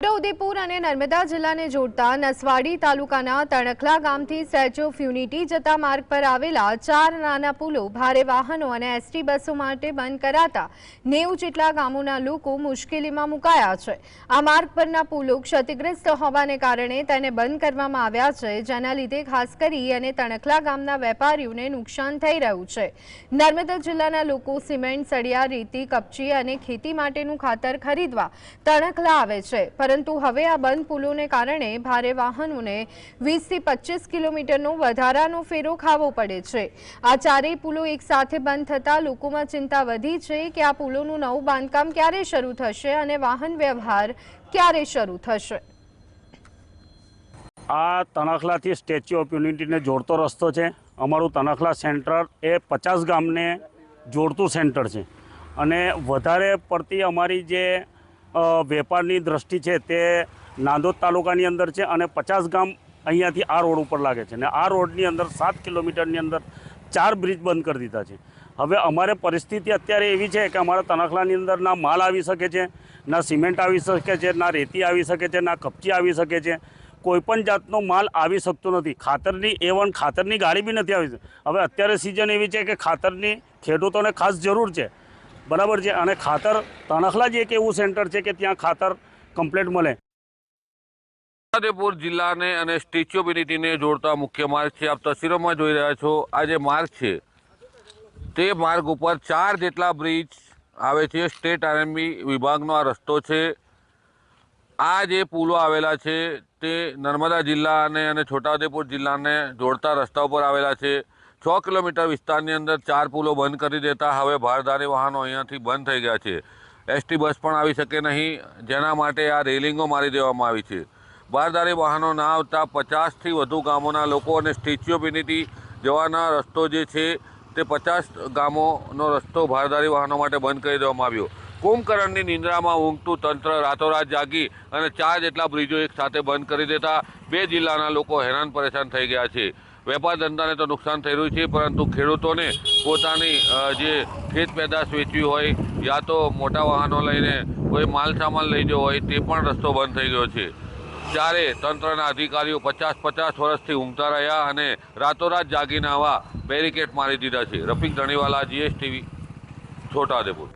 છોટાઉદેપુર અને નર્મદા જિલ્લાને જોડતા નસવાડી તાલુકાના તણખલા ગામથી સ્ટેચ્યુ ઓફ યુનિટી જતા માર્ગ પર આવેલા ચાર નાના પુલો ભારે વાહનો અને એસટી બસો માટે બંધ કરાતા નેવું જેટલા ગામોના લોકો મુશ્કેલીમાં મુકાયા છે. આ માર્ગ પરના પુલો ક્ષતિગ્રસ્ત હોવાને કારણે તેને બંધ કરવામાં આવ્યા છે, જેના લીધે ખાસ કરી અને તણખલા ગામના વેપારીઓને નુકસાન થઈ રહ્યું છે. નર્મદા જિલ્લાના લોકો સિમેન્ટ, સળિયા, રેતી, કપચી અને ખેતી માટેનું ખાતર ખરીદવા તણખલા આવે છે પરંતુ હવે આ બંધ પુલોને કારણે ભારે વાહનોને વીસથી પચીસ કિલોમીટરનો વધારાનો ફેરો ખાવો પડે છે. આ ચારેય પુલો એકસાથે બંધ થતાં લોકોમાં ચિંતા વધી છે કે આ પુલોનું નવું બાંધકામ ક્યારે શરૂ થશે અને વાહન વ્યવહાર ક્યારે શરૂ થશે. આ તણખલાથી સ્ટેચ્યુ ઓફ યુનિટીને જોડતો રસ્તો છે. અમારું તણખલા સેન્ટર એ પચાસ ગામને જોડતું સેન્ટર છે. અને વધારે પડતી અમારી જે વેપારની દ્રષ્ટિ છે તે નાંદોદ તાલુકાની અંદર છે અને પચાસ ગામ અહીંયાથી આ રોડ ઉપર લાગે છે. અને આ રોડની અંદર સાત કિલોમીટરની અંદર ચાર બ્રિજ બંધ કરી દીધા છે. હવે અમારે પરિસ્થિતિ અત્યારે એવી છે કે અમારા તનખલાની અંદર ના માલ આવી શકે છે, ના સિમેન્ટ આવી શકે છે, ના રેતી આવી શકે છે, ના કપચી આવી શકે છે. કોઈપણ જાતનો માલ આવી શકતો નથી. ખાતરની એ વન ખાતરની ગાડી બી નથી આવી હવે અત્યારે સિઝન એવી છે કે ખાતરની ખેડૂતોને ખાસ જરૂર છે. બરાબર છે? અને ખાતર તણખલા જ એક એવું સેન્ટર છે કે ત્યાં ખાતર કમ્પ્લેટ મળે. છોટાઉદેપુર જિલ્લાને અને સ્ટેચ્યુ ઓફ યુનિટીને જોડતા મુખ્ય માર્ગ છે. આપ તસવીરોમાં જોઈ રહ્યા છો, આ જે માર્ગ છે, તે માર્ગ ઉપર ચાર જેટલા બ્રિજ આવે છે. સ્ટેટ આરએમબી વિભાગનો આ રસ્તો છે. આ જે પુલો આવેલા છે, તે નર્મદા જિલ્લાને અને છોટાઉદેપુર જિલ્લાને જોડતા રસ્તા ઉપર આવેલા છે. છ કિલોમીટર વિસ્તારની અંદર ચાર પુલો બંધ કરી દેતા હવે ભારદારી વાહનો અહીંયાથી બંધ થઈ ગયા છે. એસટી બસ પણ આવી શકે નહીં, જેના માટે આ રેલિંગો મારી દેવામાં આવી છે. બારદારી વાહનો ના આવતા પચાસથી વધુ ગામોના લોકો અને સ્ટેચ્યુ ઓફ યુનિટી જવાના રસ્તો જે છે તે પચાસ ગામોનો રસ્તો ભારદારી વાહનો માટે બંધ કરી દેવામાં આવ્યો. કુંભકર્ણની નિંદ્રામાં ઊંઘતું તંત્ર રાતોરાત જાગી અને ચાર જેટલા બ્રિજો એક સાથે બંધ કરી દેતા બે જિલ્લાના લોકો હેરાન પરેશાન થઈ ગયા છે. વેપાર ધંધાને તો નુકસાન થઈ રહ્યું છે, પરંતુ ખેડૂતોને પોતાની જે ખેત પેદાશ વેચવી હોય યા તો મોટા વાહનો લઈને કોઈ માલ સામાન લઈ જવો હોય તે પણ રસ્તો બંધ થઈ ગયો છે. ત્યારે તંત્રના અધિકારીઓ પચાસ પચાસ વર્ષથી ઊંઘતા રહ્યા અને રાતોરાત જાગીને આવા બેરિકેડ મારી દીધા છે. રફીક ધણીવાલા, જીએસટીવી, છોટાઉદેપુર.